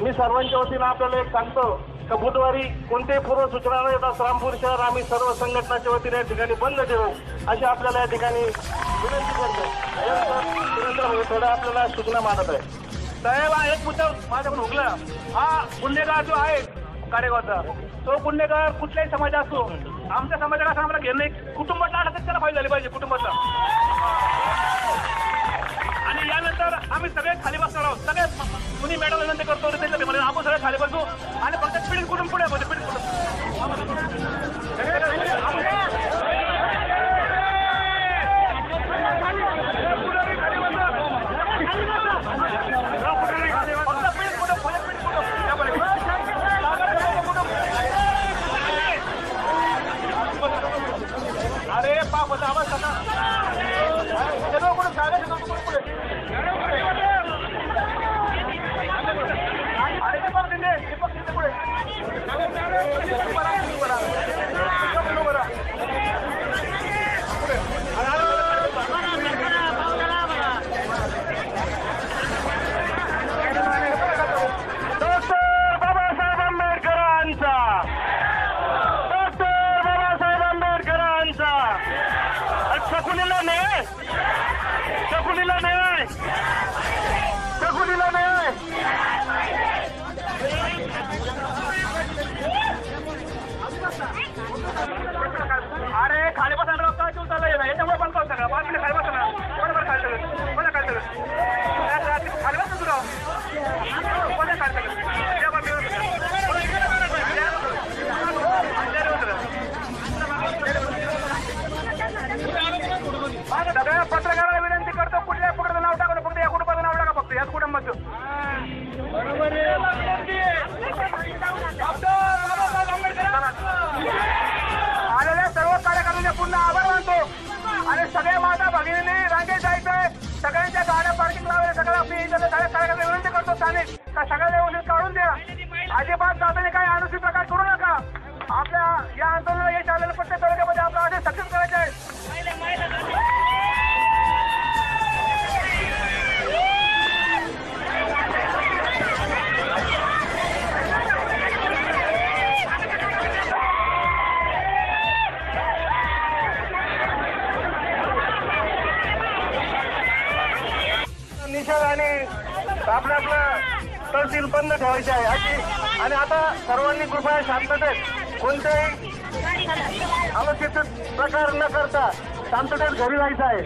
मी सर्वांच्या वतीनं आपल्याला एक सांगतो का बुधवारी कोणतेही पूर्व सूचना न येता श्रामपूर शहर आम्ही सर्व संघटनाच्या वतीने या ठिकाणी बंद ठेवू अशी आपल्याला या ठिकाणी विनंती करतो. आपल्याला सूचना मानत आहे. साहेब हा एक मुद्दा माझ्याकडून हुकला हा गुन्हेगार जो आहे कार्यकर्ता तो गुन्हेगार कुठल्याही समाजात असतो आमच्या समाजाला असं आम्हाला घेणं नाही कुटुंबात लाट त्याला फायदा झाली पाहिजे कुटुंबाचा आणि यानंतर आम्ही सगळे खाली बसणार आहोत. सगळे कुणी मॅडम विनंती करतो खाली बसू आणि फक्त पीडित कुटुंब पुढे म्हणजे पीडित कुटुंब फक्त पीडित कुटुंब फक्त पीडित कुटुंब त्यामुळे अरे पाप होता आवाज कसा चलो कुठे विनंती का सगळ्या व्यवस्थित काढून द्या. अजिबात दादाने काही अनुचित प्रकार करू नका. आपल्या या आंदोलनाला यश आलेलं प्रत्येक तालुक्यामध्ये निषेध आणि आपलं आपलं तहसील बंद ठेवायची आहे. अशी आणि आता सर्वांनी कृपया शांततेत कोणत्याही अनुचित प्रकार न करता शांततेत घरी जायचं आहे.